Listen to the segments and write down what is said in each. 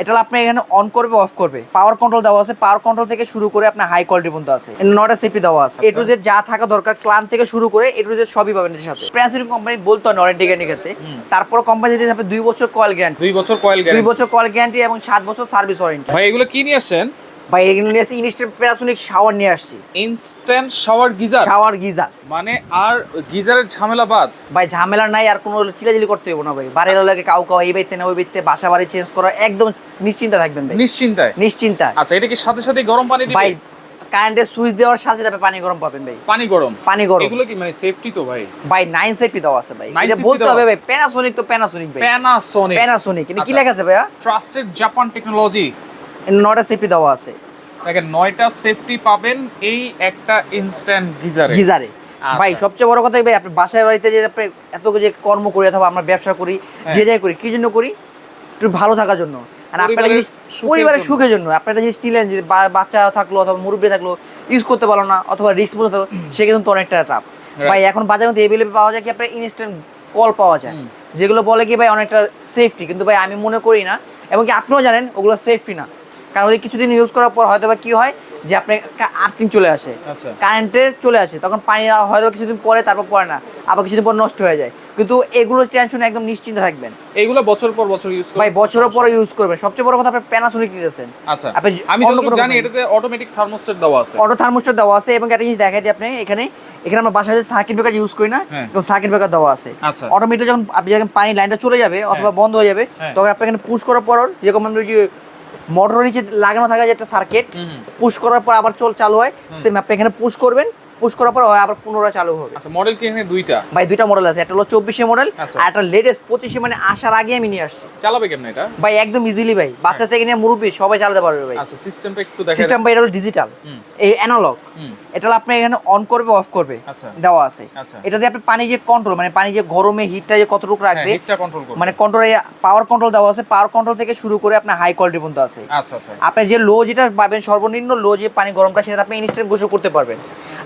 এটা আপনি এখানে অন করবে অফ করবে। পাওয়ার কন্ট্রোল দেওয়া আছে। পাওয়ার কন্ট্রোল থেকে শুরু করে আপনার হাই কোয়ালিটি পর্যন্ত আছে। নটা সিপি দেওয়া আছে। এটু যে যা থাকা দরকার ক্লান থেকে শুরু করে এটু যে সবই পাবেন এর সাথে। প্রাইসিং কোম্পানি বলতো না ওয়ারেন্টি গ্যারান্টি ক্ষেত্রে। তারপর কোম্পানি দিতে হবে দুই বছর কয়েল গ্যারান্টি দুই বছর কয়েল দুই বছর কয়েল গ্যারান্টি এবং সাত বছর সার্ভিস ওয়ারেন্টি ভাই এগুলো কি নিয়ে আসছেন? ভাই এখানে নিয়ে আসছি ইনস্ট্যান্ট শাওয়ার নিয়ে আসছি। Instant shower geyser? Shower geyser. মানে আর গিজারের ঝামেলা বাদ? ভাই ঝামেলা নাই আর কোনো চিলাচিলি করতে হবে না ভাই। বাড়ির লাগে কাউ কাউ এই বাইতে না ওই বাইতে বাসা বাড়ি চেঞ্জ করা একদম নিশ্চিন্তা থাকবেন ভাই। নিশ্চিন্তায় নিশ্চিন্তা। আচ্ছা এটা কি সাথে সাথে গরম পানি দিবে? ভাই কারেন্টের সুইচ দেওয়ার সাথে সাথে পানি গরম পাবেন ভাই। পানি গরম? পানি গরম। এগুলো কি মানে সেফটি তো ভাই? ভাই নাইন সেফটি দেওয়া আছে ভাই। এটা বলতে হবে ভাই প্যানাসোনিক তো প্যানাসোনিক ভাই। প্যানাসোনিক প্যানাসোনিক এটা কি আচ্ছা। লেখা আছে ভাইয়া? ট্রাস্টেড জাপান টেকনোলজি নটা সেফটি দেওয়া আছে। দেখেন নয়টা সেফটি পাবেন এই একটা ইনস্ট্যান্ট গিজারে। গিজারে। আচ্ছা। ভাই সবচেয়ে বড় কথা ভাই আপনি বাসায় বাড়িতে যে আপনি এত যে কর্ম করি অথবা আমরা ব্যবসা করি হ্যাঁ। যে যাই করি কি জন্য করি? একটু ভালো থাকার জন্য। আর আপনার পরিবারের জিনিস সুখের পরিবারের জন্য। সুখের জন্য। আপনার একটা জিনিস নিলেন যে বাচ্চা থাকল অথবা মুরব্বী থাকল ইউজ করতে পারল না অথবা রিস্ক থাকল সে কিন্তু অনেকটা টাফ ভাই এখন বাজারের মধ্যে এভেলেবল পাওয়া যায় কি? আপনার ইনস্ট্যান্ট কল পাওয়া যায়। যেগুলো বলে কি ভাই অনেকটা সেফটি কিন্তু ভাই আমি মনে করি না এবং কি আপনিও জানেন ওগুলো সেফটি না। কারণ ওই কিছুদিন ইউজ করার পর হয়তো বা কি হয় যে আপনার আর্থিং চলে আসে। আচ্ছা। কারেন্টে চলে আসে। তখন পানি হয়তো কিছুদিন পরে তারপর পরে না। আবার কিছুদিন পর নষ্ট হয়ে যায়। কিন্তু এগুলো টেনশন একদম নিশ্চিন্ত থাকবেন। এইগুলো বছর পর বছর ইউজ ভাই বছরের পর ইউজ করবেন। সবচেয়ে বড় কথা আপনি প্যানাসোনিক নিতেছেন। আচ্ছা। আপনি আমি যতটুকু জানি এটাতে অটোমেটিক থার্মোস্ট্যাট দেওয়া আছে। অটো থার্মোস্টার দেওয়া আছে এবং একটা জিনিস দেখাই দিই আপনি এখানে এখানে আমরা বাসায় যে সার্কিট ব্রেকার ইউজ করি না হ্যাঁ। এবং সার্কিট ব্রেকার দেওয়া আছে। আচ্ছা। অটোমেটিক যখন আপনি যখন পানি লাইনটা চলে যাবে অথবা বন্ধ হয়ে যাবে হ্যাঁ। তখন আপনি এখানে পুশ করার পর যেরকম আমরা যে মোটর নিচে লাগানো থাকে যে একটা সার্কিট। পুশ করার পর আবার চল চালু হয় সেম আপনি এখানে পুশ করবেন পুশ করার পর আবার পুনরায় চালু হবে। আচ্ছা মডেল কি এখানে দুইটা? ভাই দুইটা মডেল আছে। একটা হলো চব্বিশে মডেল আচ্ছা। আর একটা লেটেস্ট পঁচিশে মানে আসার আগে আমি নিয়ে আসছি। চালাবে কেমন এটা? ভাই একদম ইজিলি ভাই। বাচ্চা থেকে নিয়ে মুরব্বী সবাই চালাতে পারবে ভাই। আচ্ছা সিস্টেমটা একটু দেখা সিস্টেম ভাই এটা হলো ডিজিটাল এই অ্যানালগ এটা হলো আপনি এখানে অন করবে অফ করবে। আচ্ছা। দেওয়া আছে। আচ্ছা। এটা দিয়ে আপনি পানি যে কন্ট্রোল মানে পানি যে গরমে হিটটা যে কতটুকু হ্যাঁ রাখবে হিটটা কন্ট্রোল করবে। মানে কন্ট্রোলে পাওয়ার কন্ট্রোল দেওয়া আছে। পাওয়ার কন্ট্রোল থেকে শুরু করে আপনার হাই কোয়ালিটি পর্যন্ত আছে। আচ্ছা আচ্ছা। আপনি যে লো যেটা পাবেন সর্বনিম্ন লো যে পানি গরমটা সেটা আপনি ইনস্ট্যান্ট গোসল করতে পারবেন।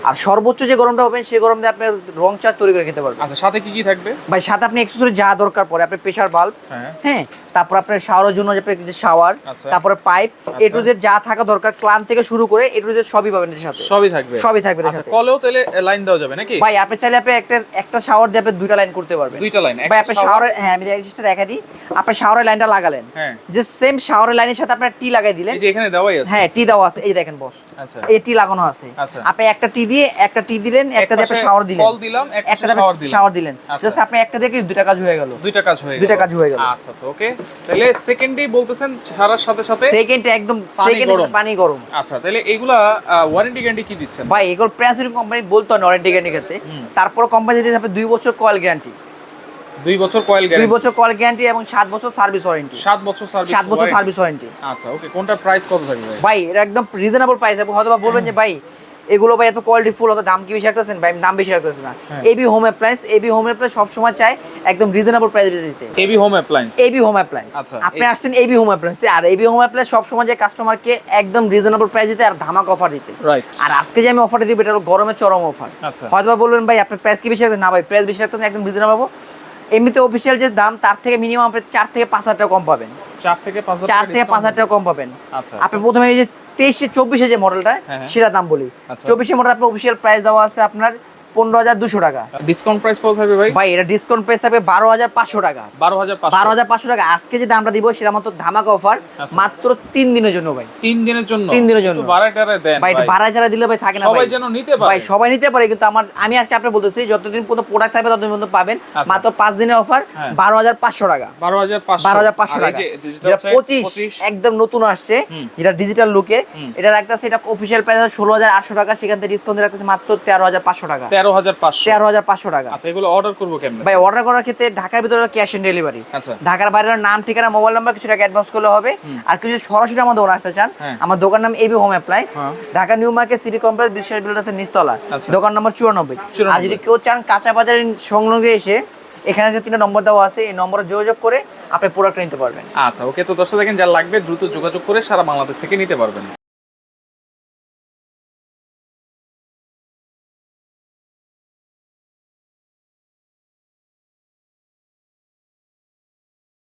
আর সর্বোচ্চ যে গরমটা পাবেন সেই গরম দিয়ে আপনি রং চা তৈরি করে খেতে পারবেন। আচ্ছা সাথে কি কি থাকবে? ভাই সাথে আপনি এক্সেসরি যা দরকার পড়ে আপনার প্রেসার বাল্ব হ্যাঁ। হ্যাঁ তারপর আপনার শাওয়ারের জন্য যে শাওয়ার আচ্ছা। তারপরে পাইপ এ টু জেড যা থাকা দরকার ক্লান থেকে শুরু করে এ টু জেড সবই পাবেন এর সাথে। সবই থাকবে? সবই থাকবে আচ্ছা কলেও তাহলে লাইন দেওয়া যাবে নাকি? ভাই আপনি চাইলে আপনি একটা একটা শাওয়ার দিয়ে আপনি দুইটা লাইন করতে পারবেন। দুইটা লাইন ভাই আপনি শাওয়ারে হ্যাঁ আমি জিনিসটা দেখা দিই। আপনি শাওয়ারের লাইনটা লাগালেন। হ্যাঁ। যে সেম শাওয়ারের লাইনের সাথে আপনার টি লাগাই দিলেন। এই যে এখানে দেওয়াই আছে। হ্যাঁ টি দেওয়া আছে। এই দেখেন বস আচ্ছা। এই টি লাগানো আছে। আচ্ছা। আপনি একটা টি দিয়ে একটা টি দিলেন একটা দিয়ে শাওয়ার দিলেন কল দিলাম একটা শাওয়ার দিলেন। আচ্ছা। জাস্ট আপনি একটা দিয়ে দুইটা কাজ হয়ে গেল? দুইটা কাজ হয়ে গেল। দুইটা কাজ হয়ে গেল। আচ্ছা আচ্ছা ওকে। তাহলে বলতেছেন ছাড়ার সাথে সাথে সেকেন্ড একদম পানি সেকেন্ড গরম। পানি গরম। আচ্ছা তাহলে এগুলা ওয়ারেন্টি গ্যারান্টি কি দিচ্ছেন? ভাই এগুলো প্রাইসিং কোম্পানি বলতো না ওয়ারেন্টি গ্যারান্টি তারপর কোম্পানি দিতে হবে দুই বছর কয়েল গ্যারান্টি দুই বছর কয়েল দুই বছর কয়েল গ্যারান্টি এবং সাত বছর সার্ভিস ওয়ারেন্টি সাত বছর সার্ভিস সাত বছর সার্ভিস ওয়ারেন্টি আচ্ছা ওকে কোনটার প্রাইস কত থাকবে ভাই? এটা একদম রিজনেবল প্রাইস এবং হয়তো বলবেন যে ভাই এগুলো ভাই এত কোয়ালিটি ফুল অত দাম কি বেশি রাখতেছেন? ভাই দাম বেশি রাখতেছি না। AB home appliance AB home appliance সবসময় চাই একদম রিজনেবল প্রাইস দিতে। Heavy home appliance AB home appliance আচ্ছা, আপনি আসছেন এবি হোম অ্যাপ্লায়েন্স আর এবি হোম অ্যাপ্লায়েন্স সবসময় যে কাস্টমারকে একদম রিজনেবল প্রাইস দিতে আর ধামাক অফার দিতে। রাইট আর আজকে যে আমি অফারটা দিব এটা হলো গরমের চরম অফার আচ্ছা। হয়তো বলবেন ভাই আপনার প্রাইস কি বেশি রাখতেন না ভাই প্রাইস বেশি রাখতেন একদম রিজনেবল পাবো। এমনিতে অফিসিয়াল যে দাম তার থেকে মিনিমাম আপনি চার থেকে পাঁচ হাজার টাকা কম পাবেন। চার থেকে পাঁচ হাজার টাকা কম পাবেন। আচ্ছা। আপনি প্রথমে এই যে তেইশে চব্বিশে যে মডেলটা হ্যাঁ, হ্যাঁ। সেটা দাম বলি আচ্ছা। চব্বিশে মডেল আপনার অফিসিয়াল প্রাইস দেওয়া আছে আপনার পনেরো হাজার দুশো টাকা। ডিসকাউন্ট প্রাইস কত থাকবে ভাই? ভাই এটা ডিসকাউন্ট প্রাইস থাকবে বারো হাজার পাঁচশো টাকা। বারো হাজার পাঁচশো। বারো হাজার পাঁচশো টাকা। আজকে যে দামটা দিব সেটা ধামাকা অফার আচ্ছা। মাত্র তিন দিনের জন্য ভাই। তিন দিনের জন্য? তিন দিনের জন্য। একটু বাড়ায় টাড়ায় দেন ভাই এটা বাড়ায় যারা দিলে ভাই থাকে না সবাই যেন নিতে পারে। ভাই সবাই নিতে পারে কিন্তু আমার আমি আজকে আপনার বলতেছি যতদিন পর্যন্ত প্রোডাক্ট থাকবে ততদিন পর্যন্ত পাবেন। আচ্ছা। মাত্র পাঁচ দিনের অফার হ্যাঁ। বারো হাজার পাঁচশো টাকা। বারো হাজার পাঁচশো। বারো হাজার পাঁচশো টাকা। যেটা পঁচিশ একদম নতুন আসছে যেটা ডিজিটাল লুকে এটা রাখতেছে এটা অফিসিয়াল প্রাইস ষোলো হাজার আটশো টাকা সেখান থেকে ডিসকাউন্ট রাখতেছে মাত্র তেরো হাজার পাঁচশো টাকা। তেরো হাজার পাঁচশো। তেরো হাজার পাঁচশো টাকা। আচ্ছা এগুলো অর্ডার করব কেমনে? ভাই অর্ডার করার ক্ষেত্রে ঢাকার ভিতরে ক্যাশ অন ডেলিভারি আচ্ছা। ঢাকার বাইরের নাম ঠিকানা মোবাইল নাম্বার কিছু টাকা অ্যাডভান্স করলে হবে। আর কিছু সরাসরি আমার দোকান আসতে চান হ্যাঁ। আমার দোকান নাম এবি হোম অ্যাপ্লাইস হ্যাঁ। Dhaka new market city complex Biswas বিল্ডার্সের নিচতলা। আচ্ছা। দোকান নম্বর চুরানব্বই। 94 আর যদি কেউ চান কাঁচা বাজারের সংলগ্নে এসে এখানে যে তিনটা নম্বর দেওয়া আছে এই নম্বরে যোগাযোগ করে আপনি প্রোডাক্ট নিতে পারবেন। আচ্ছা ওকে তো দর্শক দেখেন যা লাগবে দ্রুত যোগাযোগ করে সারা বাংলাদেশ থেকে নিতে পারবেন।